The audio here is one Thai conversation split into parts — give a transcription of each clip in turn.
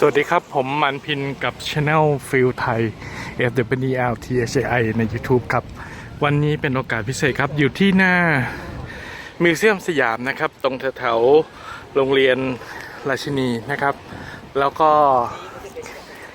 สวัสดีครับ ผมมันพินกับ Channel f i e l ไทย f w l t h i ใน YouTube ครับ วันนี้เป็นโอกาสพิเศษครับ อยู่ที่หน้ามิวเซียมสยามนะครับ ตรงแถวๆโรงเรียนราชินีนะครับ แล้วก็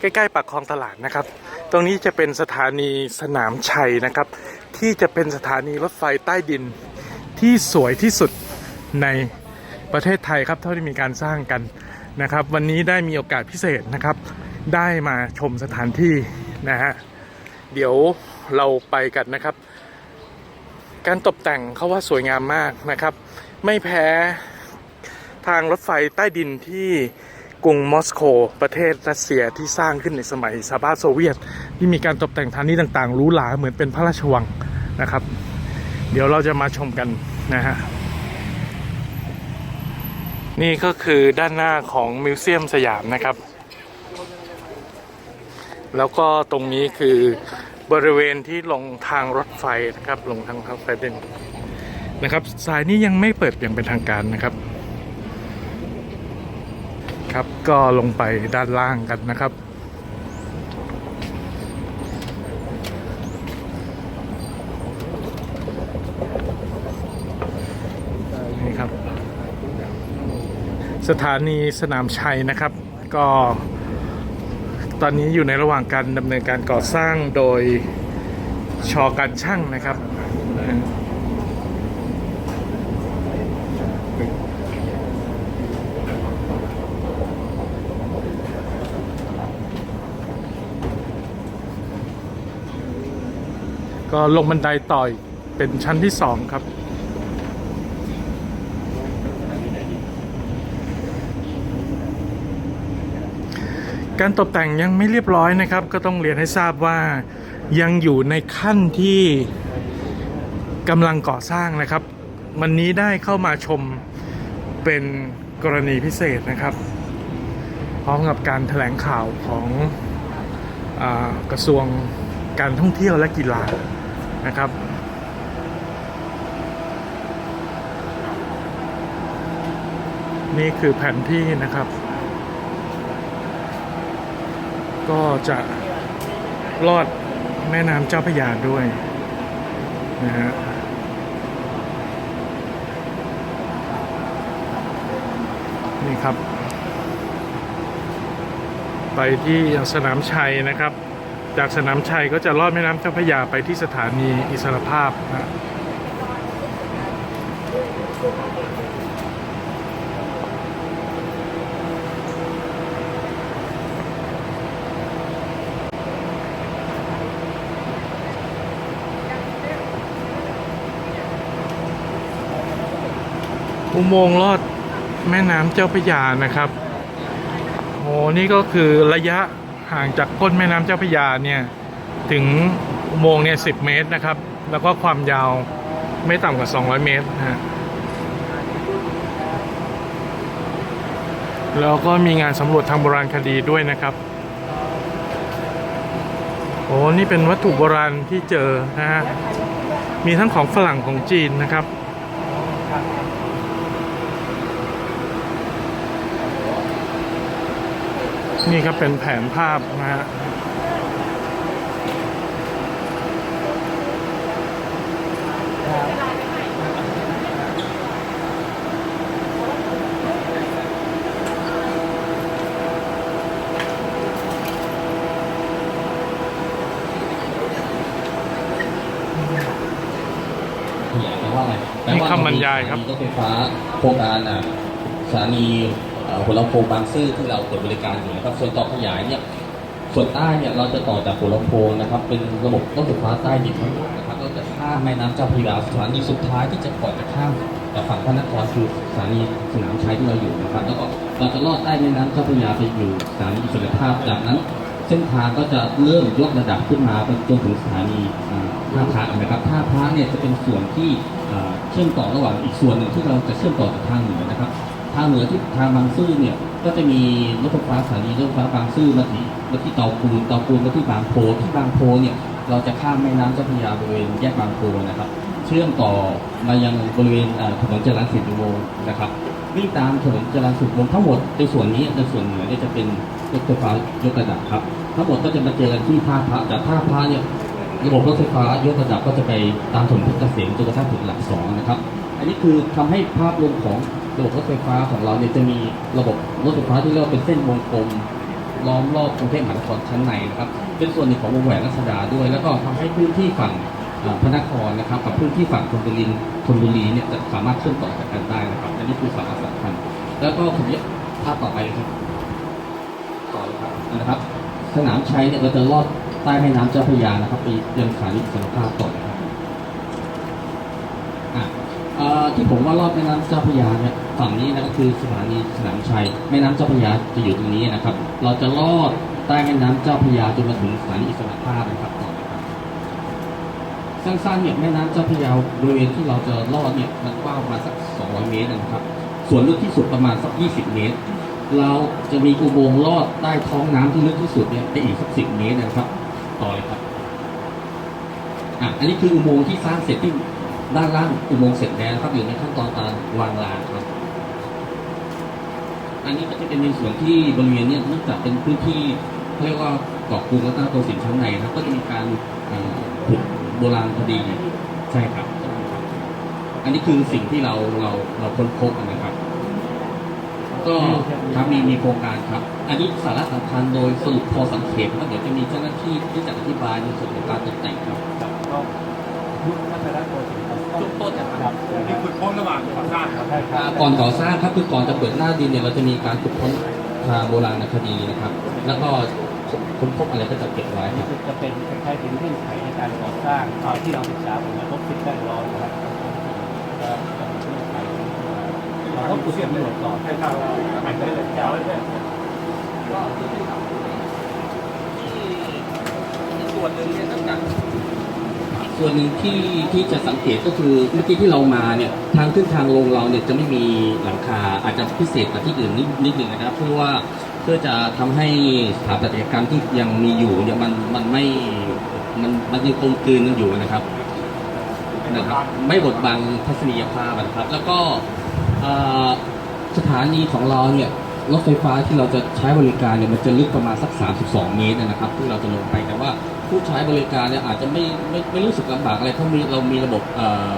ใกล้ๆปากคลองตลาดนะครับ ตรงนี้จะเป็นสถานีสนามชัยนะครับ ที่จะเป็นสถานีรถไฟใต้ดินที่สวยที่สุดในประเทศไทยครับ เท่าที่มีการสร้างกัน นะครับ วันนี้ได้มีโอกาสพิเศษนะครับ ได้มาชมสถานที่นะฮะเดี๋ยวเราไปกันนะครับ การตกแต่งเขาว่าสวยงามมากนะครับ ไม่แพ้ทางรถไฟใต้ดินที่กรุงมอสโกประเทศรัสเซียที่สร้างขึ้นในสมัยสหภาพโซเวียต ที่มีการตกแต่งสถานี้ต่างๆหรูหราเหมือนเป็นพระราชวังนะครับ เดี๋ยวเราจะมาชมกันนะฮะ นี่ก็คือด้านหน้าของมิวเซียมสยามนะครับ แล้วก็ตรงนี้คือบริเวณที่ลงทางรถไฟนะครับ ลงทางรถไฟเดินนะครับ สายนี้ยังไม่เปิดอย่างเป็นทางการนะครับ ครับก็ลงไปด้านล่างกันนะครับนี่ครับ สถานีสนามชัยนะครับ ก็ตอนนี้อยู่ในระหว่างการดำเนินการก่อสร้างโดยชอการช่างนะครับ ก็ลงบันไดต่อยเป็นชั้นที่สองครับ การตกแต่งยังไม่เรียบร้อยนะครับ ก็ต้องเรียนให้ทราบว่ายังอยู่ในขั้นที่กำลังก่อสร้างนะครับ วันนี้ได้เข้ามาชมเป็นกรณีพิเศษนะครับ พร้อมกับการแถลงข่าวของอกระทรวงการท่องเที่ยวและกีฬานะครับนี่คือแผนที่นะครับ ก็จะลอดแม่น้ำเจ้าพระยาด้วยนะฮะนี่ครับ ไปที่สนามชัยนะครับ จากสนามชัยก็จะลอดแม่น้ำเจ้าพระยาไปที่สถานีอิสรภาพนะ อุโมงค์ลอดแม่น้ำเจ้าพระยานะครับโอ้นี่ก็คือระยะห่างจากก้นแม่น้ำเจ้าพระยาเนี่ยถึงอุโมงค์เนี่ยสิเมตรนะครับ แล้วก็ความยาวไม่ต่ำกว่า 200 เมตรฮะแล้วก็มีงานสำรวจทางโบราณคดีด้วยนะครับโอ้นี่เป็นวัตถุโบราณที่เจอนะฮะ มีทั้งของฝรั่งของจีนนะครับ นี่ก็เป็นแผนภาพนะฮะแปลว่าอะไรนี่คำบรรยายครับสถนีรถไฟฟ้าโครงการอะสถานีเอ่อ หัวลำโพงบางซื่อที่เราเปิดบริการอยู่นะครับส่วนต่อขยายเนี่ยส่วนใต้เนี่ยเราจะต่อจากหัวลำโพงนะครับ เป็นระบบรถไฟฟ้าใต้ดินทั้งหมดนะครับเราจะข้ามแม่น้ำเจ้าพระยาสถานีสุดท้ายที่จะก่อนจะข้ามจากฝั่งพระนครคือสถานีสนามชัยที่เราอยู่นะครับ แล้วก็เราจะลอดใต้แม่น้ำเจ้าพระยาไปอยู่สถานีอิสรภาพจากนั้น เส้นทางก็จะเริ่มยกระดับขึ้นมาไปจนถึงสถานีท่าพระนะครับท่าพระเนี่ยจะเป็นส่วนที่เชื่อมต่อระหว่างอีกส่วนหนึ่งที่เราจะเชื่อมต่อกับทางเหนือนะครับ ทางเหนือที่ทางบางซื่อเนี่ย ก็จะมีรถไฟฟ้าสถานีรถไฟฟ้าบางซื่อมาที่มาที่เตาปูนเตาปูนมาที่บางโพที่บางโพเนี่ย เราจะข้ามแม่น้ำเจ้าพระยาบริเวณแยกบางโพนะครับ เชื่อมต่อมายังบริเวณถนนจรัญสิริวงศ์นะครับวิ่งตามถนนจรัญสุขลงทั้งหมดในส่วนนี้ในส่วนเหนือเนี่ยจะเป็นรถไฟฟ้ายกระดับครับ ทั้งหมดก็จะมาเจอกันที่ท่าพระจากท่าพระเนี่ยระบบรถไฟฟ้ายกระดับก็จะไปตามถนนเพชรเกษมจนกระทั่งถึงหลักสองนะครับ อันนี้คือทำให้ภาพรวมของ ระบบรถไฟฟ้าของเราเนี่ยจะมีระบบรถไฟฟ้าที่เรียกว่าเป็นเส้นวงกลมล้อมรอบกรุงเทพมหานครชั้นในนะครับ เป็นส่วนหนึ่งของวงแหวนรัชดาด้วย แล้วก็ทำให้พื้นที่ฝั่งพระนครนะครับ กับพื้นที่ฝั่งธนบุรีธนบุรีเนี่ยจะสามารถเชื่อมต่อจากกันได้นะครับอันนี้คือสาระสำคัญแล้วก็ผมจะภาพต่อไปครับต่อเลยครับนะครับ สนามชัยเนี่ยเราจะลอดใต้แม่น้ำเจ้าพระยานะครับไปยังสถานีสัมภาษณ์ต่อนะครับ อะเอ่อ ที่ผมว่ารอบแม่น้ำเจ้าพระยาเนี่ยฝั่งนี้นะก็คือสถานีสนามชัยแม่น้ำเจ้าพระยาจะอยู่ตรงนี้นะครับ เราจะลอดใต้แม่น้ำเจ้าพระยาจนมาถึงสถานีอิสระภาพนะครับต่อเลยครับสั้นๆเนี่ยแม่น้ำเจ้าพระยาบริเวณที่เราจะลอดเนี่ยมันกว้างประมาณสัก 200 เมตรนะครับ ส่วนลึกที่สุดประมาณสัก 20 เมตร เราจะมีอุโมงค์ลอดใต้ท้องน้ำที่ลึกที่สุดเนี่ยได้อีกสัก 10 เมตรนะครับ ต่อเลยครับอะอันนี้คืออุโมงค์ที่สร้างเสร็จที่ ด้านล่างอุโมงค์เสร็จแล้วครับอยู่ในขั้นตอนการวางรางครับ อันนี้ก็จะเป็นในส่วนที่บริเวณเนี้เนื่องจากเป็นพื้นที่เขาเรียกว่าเกาะกรุงรัตนโกสินทร์ชั้นในนะครับก็จะมีการขุดโบราณคดีใช่ครับ อันนี้คือสิ่งที่เราเราเราค้นพบนะครับ ก็ครับมีมีโครงการครับ อันนี้สาระสำคัญโดยสรุปพอสังเขปแล้วเดี๋ยวจะมีเจ้าหน้าที่ที่จะอธิบายในส่วนของการตกแต่งครับ ครับก็ยุครัตนโกสินทร์ครับจุดต้นนะครับนี่คือพ้นระหว่างก่อสร้างครับใช่คอ่ารับก่อนก่อสร้างครับคือก่อนจะเปิดหน้าดินเนี่ยเราจะมีการขุดค้นทางโบราณคดีนะครับ แล้วก็ค้นพบอะไรก็จะเก็บไว้คนี่รับคือจะเป็นคล้ายๆเป็นเงื่อนไขในการก่อสร้างตอนที่เราศึกษาผลกระทบสิ่งแวดล้อมนะครับก็เป็นเงื่อนไขเราต้องขุดสำรวจก่อนให้เราแต่งได้เลยยาวเลยส่วนหนึ่งเนี่ยนอกจาก ส่วนหนึ่งที่ที่จะสังเกตก็คือเมื่อกี้ที่เรามาเนี่ยทางขึ้นทางลงเราเนี่ยจะไม่มีหลังคาอาจจะพิเศษกว่าที่อื่นนิดนิดหนึ่งนะครับเพื่อว่าเพื่อจะทำให้สถาปัตยกรรมที่ยังมีอยู่เนี่ยมันมันไม่มันมันยังคงกลืนกันอยู่นะครับนะครับ ไม่บดบังทัศนียภาพนะครับ แล้วก็สถานีของเราเนี่ย รถไฟฟ้าที่เราจะใช้บริการเนี่ยมันจะลึกประมาณสัก 32 เมตรนะครับที่เราจะลงไปแต่ว่าผู้ใช้บริการเนี่ยอาจจะไม่ไม่ไม่รู้สึกลำบากอะไรเพราะมีเรามีระบบ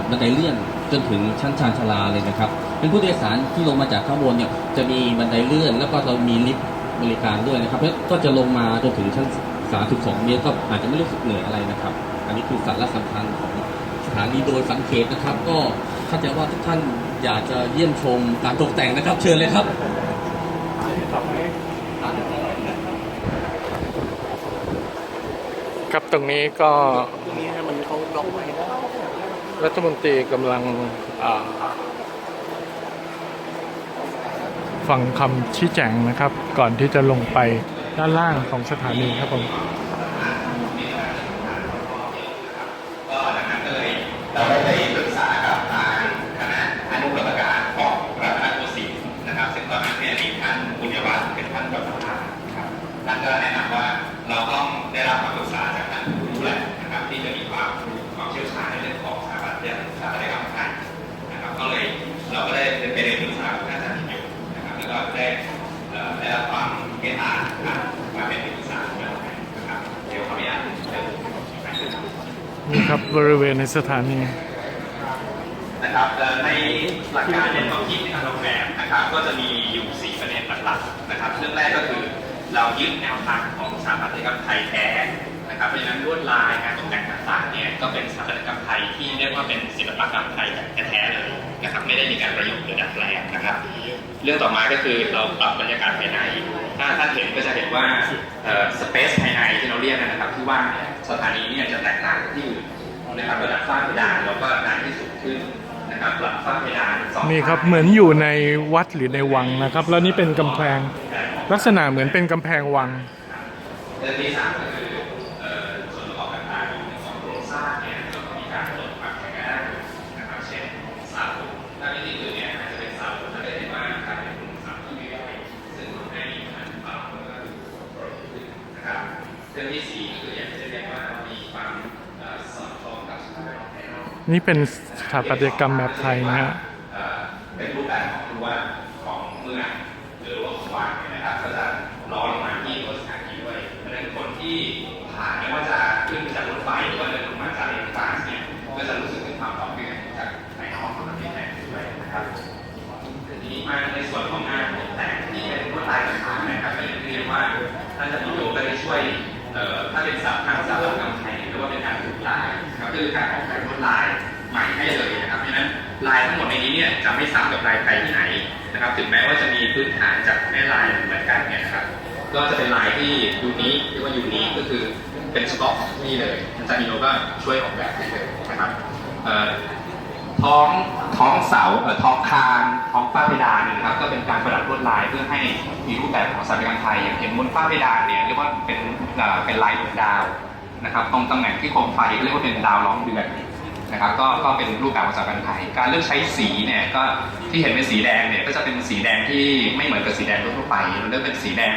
บันไดเลื่อนจนถึงชั้นชานชาลาเลยนะครับเป็นผู้โดยสารที่ลงมาจากข้างบนเนี่ยจะมีบันไดเลื่อน แล้วก็เรามีลิฟต์บริการด้วยนะครับแล้วก็จะลงมาจนถึงชั้น 32 เมตรก็อาจจะไม่รู้สึกเหนื่อยอะไรนะครับ อันนี้คือสาระสำคัญของสถานีโดยสังเกตนะครับ ก็เข้าใจว่าทุกท่านอยากจะเยี่ยมชมการตกแต่งนะครับ เชิญเลยครับ ครับตรงนี้ก็ตรงนี้มันเขาล็อกไว้รัฐมนตรีกำลังฟังคำชี้แจงนะครับ ก่อนที่จะลงไปด้านล่างของสถานีครับผม นี่ครับบริเวณในสถานีนะครับในหลักการเนี่ยความคิดในการออกแบบนะครับ ก็จะมีอยู่ 4 ประเด็นหลักๆนะครับ เรื่องแรกก็คือเรายึดแนวทางของสถาปัตยกรรมไทยแท้นะครับเพราะฉะนั้นลวดลายการตกแต่งต่างๆเนี่ยก็เป็นสถาปัตยกรรมไทยที่เรียกว่าเป็นศิลปกรรมไทยแท้เลยนะครับไม่ได้มีการประยุกต์หรือดัดแปลงนะครับ เรื่องต่อมาก็คือเราปรับบรรยากาศภายใน ถ้าท่านเห็นก็จะเห็นว่าสเปซภายในที่เราเรียกนะครับที่ว่างเนี่ย สถานีเนี่ยจะแตกต่างจากที่อื่นนะครับระดับฝ้าเพดานเราก็ดันให้สูงขึ้นนะครับปรับฝ้าเพดานสองนี่ครับเหมือนอยู่ในวัดหรือในวังนะครับ แล้วนี่เป็นกำแพงลักษณะเหมือนเป็นกำแพงวังเรื่องที่สามก็คือเอ่อส่วนประกอบต่างๆของโครงสร้างเนี่ยเราก็มีการลดความแข็งแรงนะครับเช่นเสาถ้าวิธีอื่นเนี่ยอาจจะเป็นเสาถ้าได้เห็นว่าการเป็นเสาที่ย่อยซึ่งทำให้มีขนาดเบาแล้วก็ดูโปร่งขึ้นนะครับเรื่องที่สี่ นี่เป็นสถาปัตยกรรมแบบไทยนะฮะเป็นรูปแบบของเมือง ถึงแม้ว่าจะมีพื้นฐานจากแม่ลายเหมือนกันเนี่ยนะครับ ก็จะเป็นลายที่ยูนิคเรียกว่ายูนิคก็คือเป็นเฉพาะของที่นี่เลยอาจารย์นิโยก็ช่วยออกแบบให้เลยนะครับท้องท้องเสาท้องคานท้องฝ้าเพดานนะครับก็เป็นการประดับลวดลายเพื่อให้มีรูปแบบของสถาปัตยกรรมไทยอย่างเห็นบนฝ้าเพดานเนี่ยเรียกว่าเป็นเอ่อเป็นลายดวงดาวนะครับตรงตำแหน่งที่โคมไฟก็เรียกว่าเป็นดาวล้อมเดือน นะครับก็ก็เป็นรูปแบบของสถาปัตยกรไทย การเลือกใช้สีเนี่ยก็ที่เห็นเป็นสีแดงเนี่ยก็จะเป็นสีแดงที่ไม่เหมือนกับสีแดงทั่วไปมันเลือกเป็นสีแดง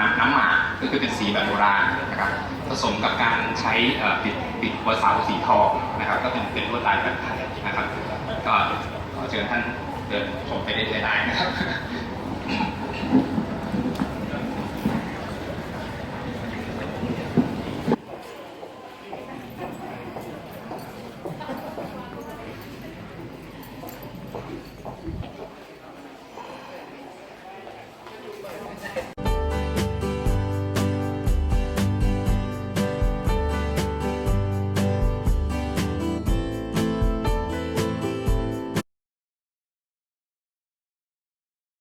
น้ำน้ำหมากก็คือเป็นสีแบบโบราณนะครับผสมกับการใช้ปิดปิดหัวเสาสีทองนะครับ ก็เป็นเป็นลวดลายแบบไทยนะครับ ก็ขอเชิญท่านเดินชมไปได้เลยได้นะครับ